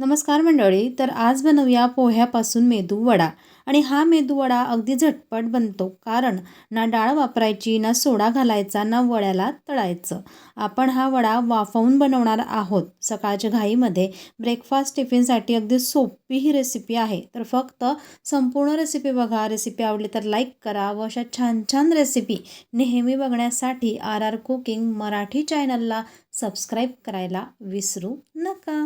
नमस्कार मंडळी तर आज बनवूया पोह्यापासून मेदू वडा. आणि हा मेदू वडा अगदी झटपट बनतो कारण ना डाळ वापरायची ना सोडा घालायचा ना वड्याला तळायचं. आपण हा वडा वाफवून बनवणार आहोत. सकाळच्या घाईमध्ये ब्रेकफास्ट टिफिनसाठी अगदी सोपी ही रेसिपी आहे. तर फक्त संपूर्ण रेसिपी बघा. रेसिपी आवडली तर लाईक करा व अशा छान छान रेसिपी नेहमी बघण्यासाठी आर आर कुकिंग मराठी चॅनलला सबस्क्राईब करायला विसरू नका.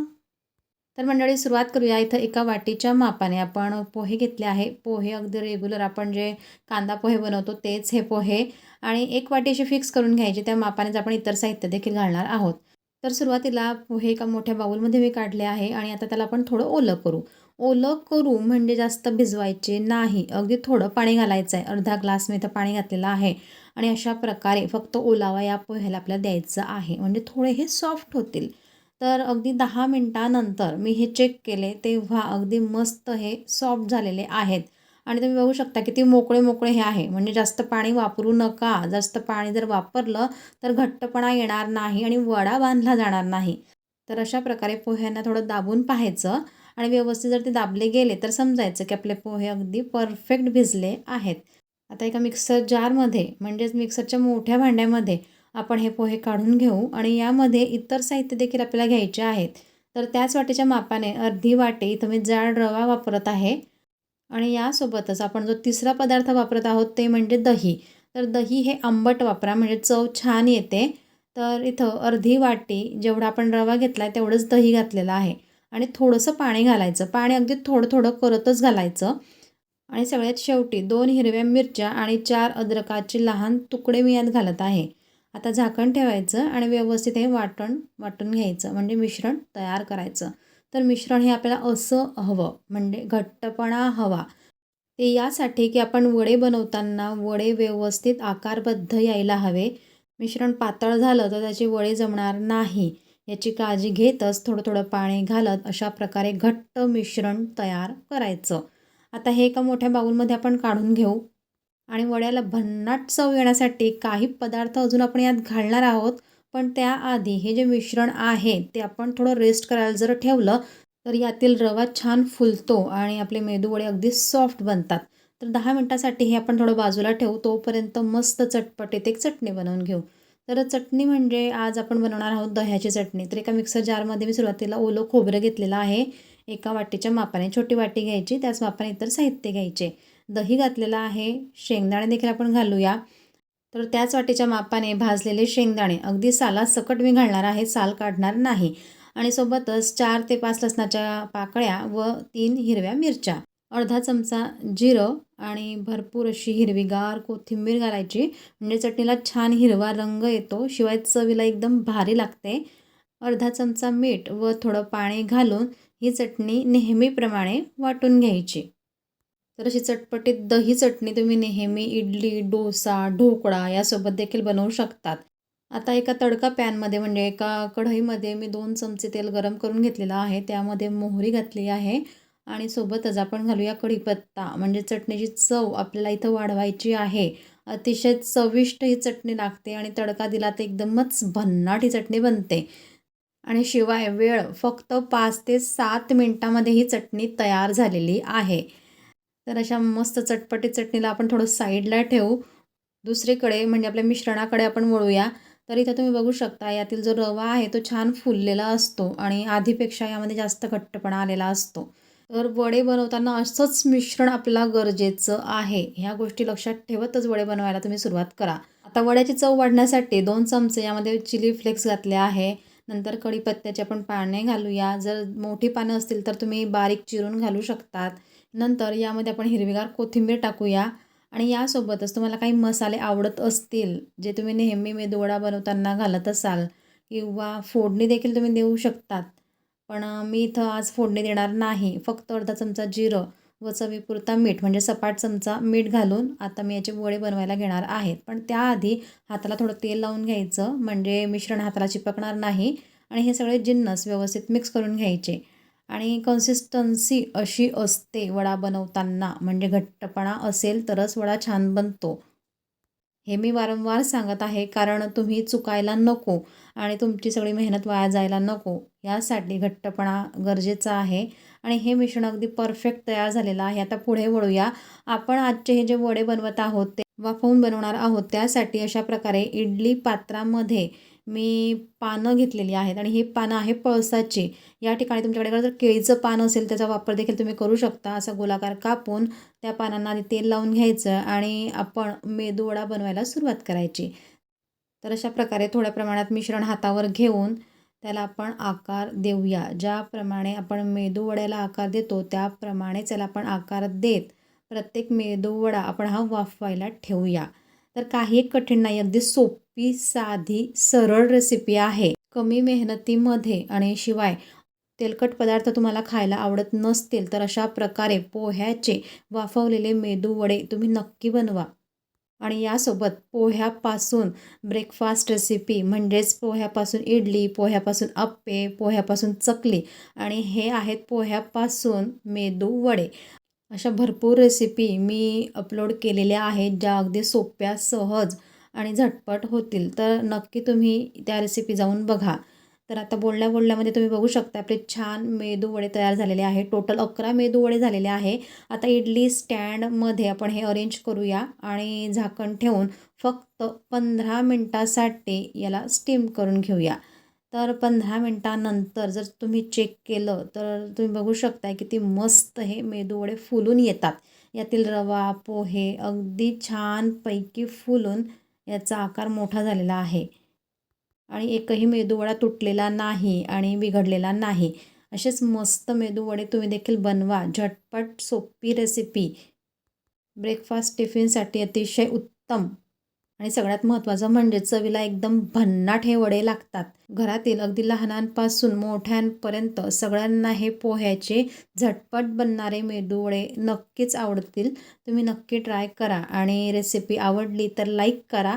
तर मंडळी सुरुवात करूया इथं एका वाटीच्या मापाने. आपण पोहे घेतले आहे. पोहे अगदी रेग्युलर आपण जे कांदा पोहे बनवतो तेच हे पोहे. आणि एक वाटी अशी फिक्स करून घ्यायची. त्या मापानेच आपण इतर साहित्य देखील घालणार आहोत. तर सुरुवातीला पोहे एका मोठ्या बाऊलमध्ये मी काढले आहे आणि आता त्याला आपण थोडं ओलं करू. ओलं करू म्हणजे जास्त भिजवायचे नाही. अगदी थोडं पाणी घालायचं आहे अर्धा ग्लास मी इथं पाणी घातलेलं आहे. आणि अशा प्रकारे फक्त ओलावा या पोह्याला आपल्याला द्यायचं आहे. म्हणजे थोडे हे सॉफ्ट होतील. तर अगदी दहा मिनटानंतर मी हे चेक केले तेव्हा अगदी मस्त हे सॉफ्ट झालेले आहेत. आणि तुम्ही बघू शकता किती मोकळे मोकळे हे आहे. म्हणजे जास्त पाणी वापरू नका. जास्त पाणी जर वापरलं तर घट्टपणा येणार नाही आणि वडा बांधला जाणार नाही. तर अशा प्रकारे पोह्यांना थोडं दाबून पाहायचं आणि व्यवस्थित जर ते दाबले गेले तर समजायचं की आपले पोहे अगदी परफेक्ट भिजले आहेत. आता एका मिक्सर जारमध्ये म्हणजेच मिक्सरच्या मोठ्या भांड्यामध्ये आपण हे पोहे काढून घेऊ आणि यामध्ये इतर साहित्य देखील आपल्याला घ्यायचे आहेत. तर त्याच वाटेच्या मापाने अर्धी वाटे इथं मी जाड रवा वापरत आहे. आणि यासोबतच आपण जो तिसरा पदार्थ वापरत आहोत ते म्हणजे दही. तर दही हे आंबट वापरा म्हणजे चव छान येते. तर इथं अर्धी वाटी जेवढा आपण रवा घेतला आहे तेवढंच दही घातलेलं आहे. आणि थोडंसं पाणी घालायचं. पाणी अगदी थोडं थोडं करतच घालायचं. आणि सगळ्यात शेवटी दोन हिरव्या मिरच्या आणि चार अद्रकाचे लहान तुकडे मी यात घालत आहे. आता झाकण ठेवायचं आणि व्यवस्थित हे वाटण वाटून घ्यायचं. म्हणजे मिश्रण तयार करायचं. तर मिश्रण हे आपल्याला असं हवं. म्हणजे घट्टपणा हवा. ते यासाठी की आपण वडे बनवताना वडे व्यवस्थित आकारबद्ध यायला हवे. मिश्रण पातळ झालं तर त्याचे वडे जमणार नाही. याची काळजी घेतच थोडं थोडं पाणी घालत अशा प्रकारे घट्ट मिश्रण तयार करायचं. आता हे एका मोठ्या बाऊलमध्ये आपण काढून घेऊ. आणि वड्याला भन्नाट चव येण्यासाठी काही पदार्थ अजून आपण यात घालणार आहोत. पण त्याआधी हे जे मिश्रण आहे ते आपण थोडं रेस्ट करायला जर ठेवलं तर यातील रवा छान फुलतो आणि आपले मेदूवडे अगदी सॉफ्ट बनतात. तर दहा मिनटासाठी हे आपण थोडं बाजूला ठेवू तोपर्यंत मस्त चटपटीत एक चटणी बनवून घेऊ. तर चटणी म्हणजे आज आपण बनवणार आहोत दह्याची चटणी. तर एका मिक्सर जारमध्ये मी सुरुवातीला ओलं खोबरं घेतलेलं आहे. एका वाटीच्या मापाने छोटी वाटी घ्यायची त्याच मापाने इतर साहित्य घ्यायचे. दही घातलेलं आहे. शेंगदाणे देखील आपण घालूया. तर त्याच वाटेच्या मापाने भाजलेले शेंगदाणे. अगदी साला सकट मी घालणार आहे साल काढणार नाही. आणि सोबतच चार ते पाच लसणाच्या पाकळ्या व तीन हिरव्या मिरच्या. अर्धा चमचा जिरं आणि भरपूर अशी हिरवीगार कोथिंबीर घालायची. म्हणजे चटणीला छान हिरवा रंग येतो. शिवाय चवीला एकदम भारी लागते. अर्धा चमचा मीठ व थोडं पाणी घालून ही चटणी नेहमीप्रमाणे वाटून घ्यायची. तर अशी चटपटीत दही चटणी तुम्ही नेहमी इडली डोसा ढोकळा यासोबत देखील बनवू शकतात. आता एका तडका पॅनमध्ये म्हणजे एका कढईमध्ये मी दोन चमचे तेल गरम करून घेतलेलं आहे. त्यामध्ये मोहरी घातली आहे आणि सोबतच आपण घालूया कढीपत्ता. म्हणजे चटणीची चव आपल्याला इथं वाढवायची आहे. अतिशय चविष्ट ही चटणी लागते आणि तडका दिला तर एकदमच भन्नाट ही चटणी बनते. आणि शिवाय वेळ फक्त पाच ते सात मिनटामध्ये ही चटणी तयार झालेली आहे. तर अशा मस्त चटपटी चटणीला आपण थोडं साईडला ठेवू. दुसरीकडे म्हणजे आपल्या मिश्रणाकडे आपण वळूया. तर इथं तुम्ही बघू शकता यातील जो रवा आहे तो छान फुललेला असतो आणि आधीपेक्षा यामध्ये जास्त घट्टपणा आलेला असतो. तर वडे बनवताना असंच मिश्रण आपल्याला गरजेचं आहे. ह्या गोष्टी लक्षात ठेवतच वडे बनवायला तुम्ही सुरुवात करा. आता वड्याची चव वाढण्यासाठी दोन चमचे यामध्ये चिली फ्लेक्स घातले आहे. नंतर कढीपत्त्याचे आपण पाने घालूया. जर मोठी पानं असतील तर तुम्ही बारीक चिरून घालू शकतात. नंतर यामध्ये आपण हिरवीगार कोथिंबीर टाकूया. आणि यासोबतच तुम्हाला काही मसाले आवडत असतील जे तुम्ही नेहमी मेदूवडा बनवताना घालत असाल किंवा फोडणी देखील तुम्ही देऊ शकतात. पण मी इथं आज फोडणी देणार नाही. फक्त अर्धा चमचा जिरं व चवीपुरता मीठ म्हणजे सपाट चमचा मीठ घालून आता मी याचे वडे बनवायला घेणार आहेत. पण त्याआधी हाताला थोडं तेल लावून घ्यायचं म्हणजे मिश्रण हाताला चिपकणार नाही आणि हे सगळे जिन्नस व्यवस्थित मिक्स करून घ्यायचे. आणि कन्सिस्टन्सी अशी असते वडा बनवताना म्हणजे घट्टपणा असेल तरच वडा छान बनतो. हे मी वारंवार सांगत आहे कारण तुम्ही चुकायला नको आणि तुमची सगळी मेहनत वाया जायला नको. यासाठी घट्टपणा गरजेचा आहे. आणि हे मिश्रण अगदी परफेक्ट तयार झालेलं आहे. आता पुढे वळूया. आपण आजचे हे जे वडे बनवत आहोत ते वाफवून बनवणार आहोत त्यासाठी अशा प्रकारे इडली पात्रामध्ये मी पानं घेतलेली आहेत आणि ही पानं आहे पळसाची. या ठिकाणी तुमच्याकडे जर केळीचं पान असेल त्याचा वापर देखील तुम्ही करू शकता. असा गोलाकार कापून त्या पानांना आधी तेल लावून घ्यायचं आणि आपण मेदूवडा बनवायला सुरुवात करायची. तर अशा प्रकारे थोड्या प्रमाणात मिश्रण हातावर घेऊन त्याला आपण आकार देऊया. ज्याप्रमाणे आपण मेदूवड्याला आकार देतो त्याप्रमाणे त्याला आपण आकार देत प्रत्येक मेदूवडा आपण हा वाफवायला ठेवूया. तर काही कठीण नाही अगदी सोपं साधी सरळ रेसिपी आहे. कमी मेहनतीमध्ये आणि शिवाय तेलकट पदार्थ तुम्हाला खायला आवडत नसतील तर अशा प्रकारे पोह्याचे वाफवलेले मेदू वडे तुम्ही नक्की बनवा. आणि यासोबत पोह्यापासून ब्रेकफास्ट रेसिपी म्हणजेच पोह्यापासून इडली पोह्यापासून अप्पे पोह्यापासून चकली आणि हे आहेत पोह्यापासून मेदू वडे. अशा भरपूर रेसिपी मी अपलोड केलेल्या आहेत ज्या अगदी सोप्या सहज आणि झटपट होतील. तर नक्की तुम्ही त्या रेसिपी जाऊन बघा. तर आता बोलण्या बोलण्यामध्ये तुम्ही बघू शकता आपले छान मेदू वडे तयार झालेले आहे. टोटल अकरा मेदू वडे झालेले आहे. आता इडली स्टँडमध्ये आपण हे अरेंज करूया आणि झाकण ठेवून फक्त पंधरा मिनटासाठी याला स्टीम करून घेऊया. तर पंधरा मिनटानंतर जर तुम्ही चेक केलं तर तुम्ही बघू शकता किती मस्त हे मेदू वडे फुलून येतात. यातील रवा पोहे अगदी छानपैकी फुलून याचा आकार मोठा झालेला आहे. आणि एकही मेदूवडा तुटलेला नाही आणि बिघडलेला नाही. असेच मस्त मेदूवडे तुम्ही देखील बनवा. झटपट सोपी रेसिपी ब्रेकफास्ट टिफिनसाठी अतिशय उत्तम. आणि सगळ्यात महत्त्वाचं म्हणजे चवीला एकदम भन्नाट हे वडे लागतात. घरातील अगदी लहानांपासून मोठ्यांपर्यंत सगळ्यांना हे पोह्याचे झटपट बनणारे मेदूवडे नक्कीच आवडतील. तुम्ही नक्की ट्राय करा आणि रेसिपी आवडली तर लाईक करा.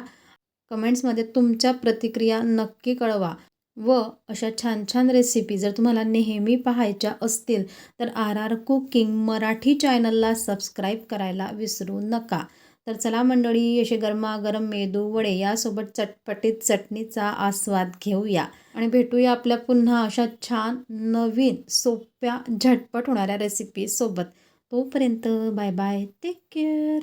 कमेंट्समध्ये तुमच्या प्रतिक्रिया नक्की कळवा. व अशा छान छान रेसिपी जर तुम्हाला नेहमी पाहायच्या असतील तर आर आर कुकिंग मराठी चॅनलला सबस्क्राईब करायला विसरू नका. तर चला मंडळी असे गरमागरम मेदू वडे यासोबत चटपटीत चटणीचा आस्वाद घेऊया. आणि भेटूया आपल्या पुन्हा अशा छान नवीन सोप्या झटपट होणाऱ्या रेसिपीसोबत तोपर्यंत बाय बाय टेक केअर